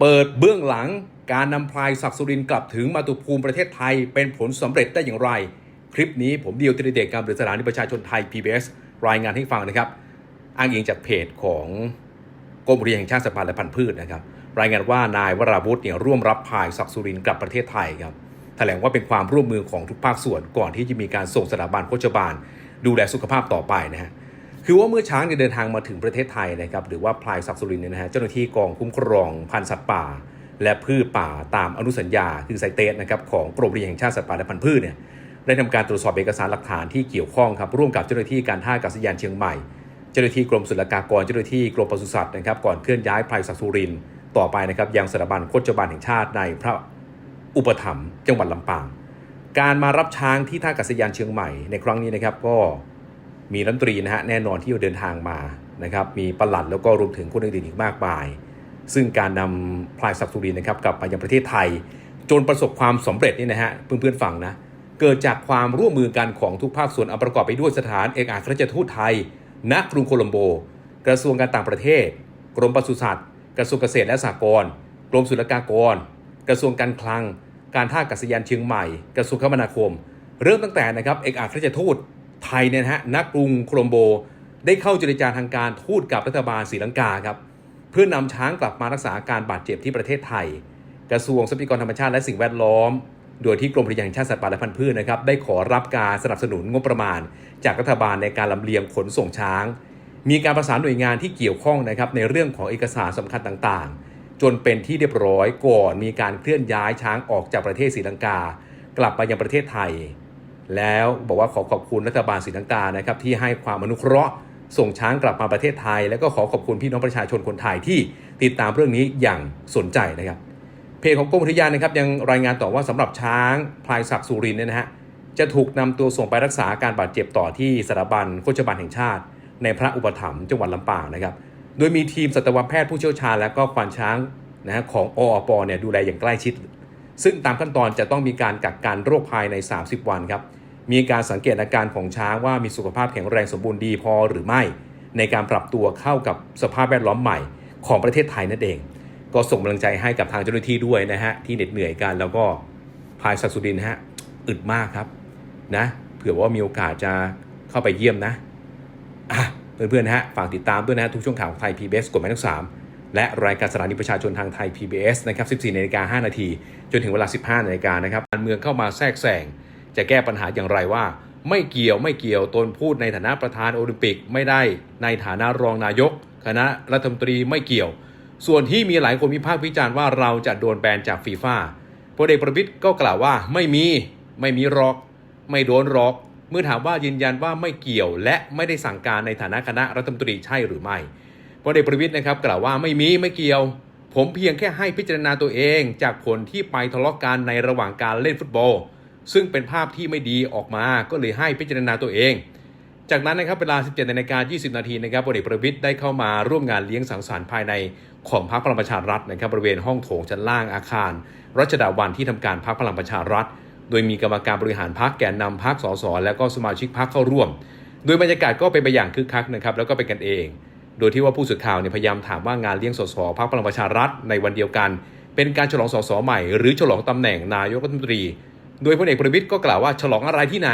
เปิดเบื้องหลังการนำพลายศักดิ์สุรินกลับถึงมาตุภูมิประเทศไทยเป็นผลสำเร็จได้อย่างไร คลิปนี้ผมเดียวธีรเดชการบริสถานีประชาชนไทย PBS รายงานให้ฟังนะครับ อ้างอิงจากเพจของกรมอุทยานแห่งชาติสัตว์ป่าและพันธุ์พืชนะครับ รายงานว่านายวราวุฒิเนี่ยร่วมรับพลายศักดิ์สุรินกลับประเทศไทยครับแถลงว่าเป็นความร่วมมือของทุกภาคส่วนก่อนที่จะมีการส่งสถาบันโฆษบาล ดูแลสุขภาพต่อไปนะฮะ คือว่าเมื่อช้างเดินทางมาถึงประเทศไทยนะครับหรือว่าพลายศักสุรินเนี่ยนะฮะเจ้าหน้าที่กองคุ้มครองพันธุ์สัตว์ป่า และพืชป่าตามอนุสัญญาคือไซเตสนะครับของกรมอุทยานแห่งชาติสัตว์ป่าและพันธุ์พืชเนี่ยได้ทำการตรวจสอบเอกสารหลักฐานที่เกี่ยวข้องครับร่วมกับเจ้าหน้าที่การท่าอากาศยานเชียงใหม่ เจ้าหน้าที่กรมศุลกากรเจ้าหน้าที่กรมปศุสัตว์นะครับก่อนเคลื่อนย้ายพลายศักสุรินต่อไปนะครับยังสถาบันโคจบาลแห่งชาติในพระอุปถัมภ์จังหวัดลำปาง การมารับช้างที่ท่าอากาศยานเชียงใหม่ในครั้งนี้นะครับก็ มีรัฐมนตรีนะฮะแน่นอนที่เดินทางมานะครับมีปลัดแล้วก็รวมถึงคนอื่นๆอีกมากมาย ซึ่งการนำพลายศักดิ์สุรินทร์นะครับกลับมายังประเทศไทย จนประสบความสำเร็จนี่นะฮะเพื่อนๆฟังนะเกิดจากความร่วมมือกันของทุกภาคส่วนอันประกอบไปด้วยสถานเอกอัครราชทูตไทย ณกรุงโคลัมโบ กระทรวงการต่างประเทศ กรมปศุสัตว์ กระทรวงเกษตรและสหกรณ์กรมศุลกากร กระทรวงการคลัง การท่าอากาศยานเชียงใหม่ กระทรวงคมนาคม เริ่มตั้งแต่นะครับเอกอัครราชทูต ไทยเนี่ยนะฮะณกรุงโคลมโบ ได้เข้าเจรจาทางการทูตกับรัฐบาลศรีลังกาครับเพื่อนำช้างกลับมารักษาอาการบาดเจ็บที่ประเทศไทย กระทรวงทรัพยากรธรรมชาติและสิ่งแวดล้อม โดยที่กรมอุทยานแห่งชาติสัตว์ป่าและพันธุ์พืชนะครับได้ขอรับการสนับสนุนงบประมาณ จากรัฐบาลในการลำเลียงขนส่งช้าง มีการประสานหน่วยงานที่เกี่ยวข้องนะครับในเรื่องของเอกสารสำคัญต่างๆ จนเป็นที่เรียบร้อยก่อนมีการเคลื่อนย้ายช้างออกจากประเทศศรีลังกา กลับมายังประเทศไทย แล้วบอกว่าขอขอบคุณรัฐบาลศรีลังกานะครับที่ให้ความอนุเคราะห์ส่งช้างกลับมาประเทศไทย แล้วก็ขอขอบคุณพี่น้องประชาชนคนไทยที่ติดตามเรื่องนี้อย่างสนใจนะครับเพจของกรมอุทยานนะครับยังรายงานต่อว่าสำหรับช้างพลายศักดิ์สุรินเนี่ยนะฮะจะถูกนำตัวส่งไปรักษาการบาดเจ็บต่อที่สถาบันโฆษบาลแห่งชาติ ในพระอุปถัมภ์จังหวัดลำปางนะครับ โดยมีทีมสัตวแพทย์ผู้เชี่ยวชาญ และก็ควานช้างนะฮะของออปเนี่ยดูแลอย่างใกล้ชิด ซึ่งตามขั้นตอนจะต้องมีการกักกันโรคภายใน 30 วันครับ มีการสังเกตอาการของช้างว่ามีสุขภาพแข็งแรงสมบูรณ์ดีพอหรือไม่ ในการปรับตัวเข้ากับสภาพแวดล้อมใหม่ของประเทศไทยนั่นเอง ก็ส่งกำลังใจให้กับทางเจ้าหน้าที่ด้วยนะฮะที่เหน็ดเหนื่อยกันแล้วก็พายศักดิ์สุรินฮะอึดมากครับนะเผื่อว่ามีโอกาสจะเข้าไปเยี่ยมนะะเพื่อนๆนะฮะฝากติดตามด้วยนะฮะทุกช่วงข่าวของไทย PBS กฎหมายทั้งสาม และรายการสถานีประชาชนทางไทย PBS นะครับ 14นาฬิกา5นาที จนถึงเวลา 15นาฬิกานะครับ การเมืองเข้ามาแทรกแซง จะแก้ปัญหาอย่างไรว่า ไม่เกี่ยวไม่เกี่ยว ตนพูดในฐานะประธานโอลิมปิกไม่ได้ ในฐานะรองนายก คณะรัฐมนตรีไม่เกี่ยว ส่วนที่มีหลายคนวิพากษ์วิจารณ์ว่าเราจะโดนแบนจากฟีฟ่าพลเอกประวิตยก็กล่าวว่าไม่มี ไม่มีรอก ไม่โดนรอก เมื่อถามว่ายืนยันว่าไม่เกี่ยว และไม่ได้สั่งการในฐานะคณะรัฐมนตรีใช่หรือไม่ พลเอกประวิตยนะครับกล่าวว่าไม่มีไม่เกี่ยว ผมเพียงแค่ให้พิจารณาตัวเอง จากผลที่ไปทะเลาะกันในระหว่างการเล่นฟุตบอล ซึ่งเป็นภาพที่ไม่ดีออกมาก็เลยให้พิจารณาตัวเอง จากนั้นนะครับเวลา 17นาฬิกา20 นาทีนะครับพลเอกประวิตยได้เข้ามาร่วมงานเลี้ยงสังสรรค์ภายในของพรรคพลังประชารัฐนะครับบริเวณห้องโถงชั้นล่างอาคาร รัชดาวันที่ทำการพรรคพลังประชารัฐ โดยมีกรรมการบริหารพรรคแกนนำพรรคสสและก็สมาชิกพรรคเข้าร่วม โดยบรรยากาศก็เป็นไปอย่างคึกคักนะครับแล้วก็เป็นกันเอง โดยที่ว่าผู้สื่อข่าวเนี่ยพยายามถามว่างานเลี้ยงสสพรรคพลังประชารัฐในวันเดียวกัน เป็นการฉลองสสใหม่ หรือฉลองตำแหน่งนายกรัฐมนตรี โดยพลเอกประวิตยก็กล่าวว่าฉลองอะไรที่ไหน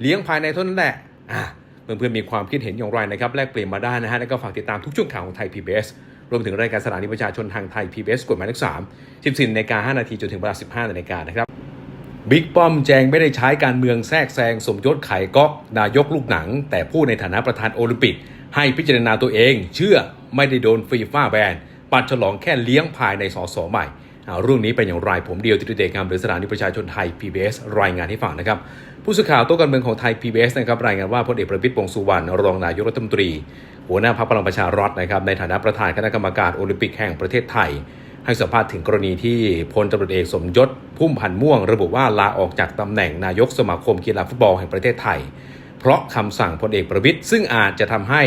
เลี้ยงภายในเท่านั้นแหละอะเพื่อนๆมีความคิดเห็นอย่างไรนะครับแลกเปลี่ยนมาได้นะฮะแล้วก็ฝากติดตามทุกช่วงข่าวของไทย PBS รวมถึงรายการสถานีประชาชนทางไทย PBS กฎหมายเลข3 14นาฬิกา5นาทีจนถึงเวลา15นาฬิกานะครับบิ๊กป้อมแจงไม่ได้ใช้การเมืองแทรกแซงสมยศไข่ก๊อกนายกลูกหนัง แต่ผู้ในฐานะประธานโอลิมปิก ให้พิจารณาตัวเอง เชื่อไม่ได้โดนฟรีฟ้าแบนปัดฉลองแค่เลี้ยงภายในสสใหม่เอาเรื่องนี้เป็นอย่างไรผมเดียวติดเดชงามหรือสถานีประชาชนไทย PBS รายงานให้ฟังนะครับ ผู้สื่อข่าวโต๊ะการเมืองของไทย PBS นะครับรายงานว่าพลเอกประวิตรวงสุวรรณรองนายกรัฐมนตรี หัวหน้าพรรคพลังประชารัฐนะครับในฐานะประธานคณะกรรมการโอลิมปิกแห่งประเทศไทย ให้สัมภาษณ์ถึงกรณีที่พลตำรวจเอกสมยศพุ่มพันธ์ม่วง ระบุว่าลาออกจากตำแหน่งนายกสมาคมกีฬาฟุตบอลแห่งประเทศไทย เพราะคำสั่งพลเอกประวิตยซึ่งอาจจะทำให้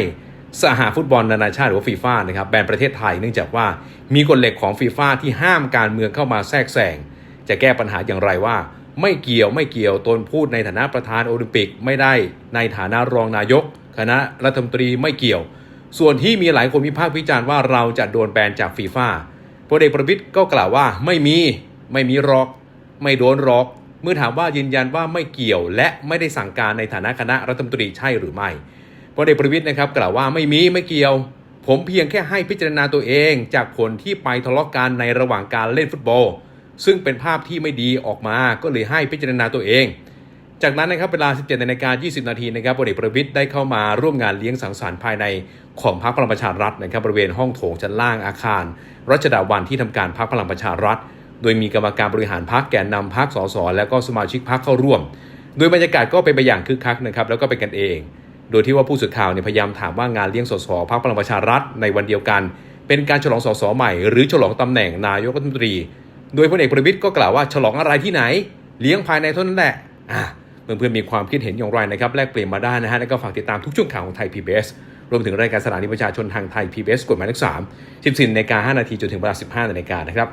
สหฟุตบอลนานาชาติหรือว่าฟีฟ่านะครับแบนประเทศไทยเนื่องจากว่ามีกฎเหล็กของฟีฟ่าที่ห้ามการเมืองเข้ามาแทรกแซงจะแก้ปัญหาอย่างไรว่า ไม่เกี่ยวไม่เกี่ยวตนพูดในฐานะประธานโอลิมปิกไม่ได้ในฐานะรองนายก คณะรัฐมนตรีไม่เกี่ยว ส่วนที่มีหลายคนวิพากษ์วิจารณ์ว่าเราจะโดนแบนจากฟีฟ่าพลเอกประวิตยก็กล่าวว่าไม่มีไม่มีรอก ไม่โดนรอก เมื่อถามว่ายืนยันว่าไม่เกี่ยว และไม่ได้สั่งการในฐานะคณะรัฐมนตรีใช่หรือไม่พลเอกประวิตยนะครับกล่าวว่าไม่มีไม่เกี่ยว ผมเพียงแค่ให้พิจารณาตัวเอง จากผลที่ไปทะเลาะกันในระหว่างการเล่นฟุตบอล ซึ่งเป็นภาพที่ไม่ดีออกมาก็เลยให้พิจารณาตัวเอง จากนั้นนะครับเวลา 17นาฬิกา20 นาทีนะครับพลเอกประวิตยได้เข้ามาร่วมงานเลี้ยงสังสรรค์ภายในของพรรคพลังประชารัฐนะครับบริเวณห้องโถงชั้นล่างอาคาร รัชดาวันที่ทำการพรรคพลังประชารัฐ โดยมีกรรมการบริหารพรรคแกนนำพรรคสสและก็สมาชิกพรรคเข้าร่วม โดยบรรยากาศก็เป็นไปอย่างคึกคักนะครับแล้วก็เป็นกันเอง โดยที่ว่าผู้สื่อข่าวเนี่ยพยายามถามว่างานเลี้ยงสสพรรคพลังประชารัฐในวันเดียวกัน เป็นการฉลองสสใหม่ หรือฉลองตำแหน่งนายกรัฐมนตรี โดยพลเอกประวิตยก็กล่าวว่าฉลองอะไรที่ไหน เลี้ยงภายในเท่านั้นแหละอะเพื่อนๆมีความคิดเห็นอย่างไรนะครับแลกเปลี่ยนมาได้นะฮะแล้วก็ฝากติดตามทุกช่วงข่าวของไทย PBS รวมถึงรายการสถานีประชาชนทางไทย PBS กฎหมายเลข3 14นาฬิกา5นาทีจนถึงเวลา15นาฬิกานะครับ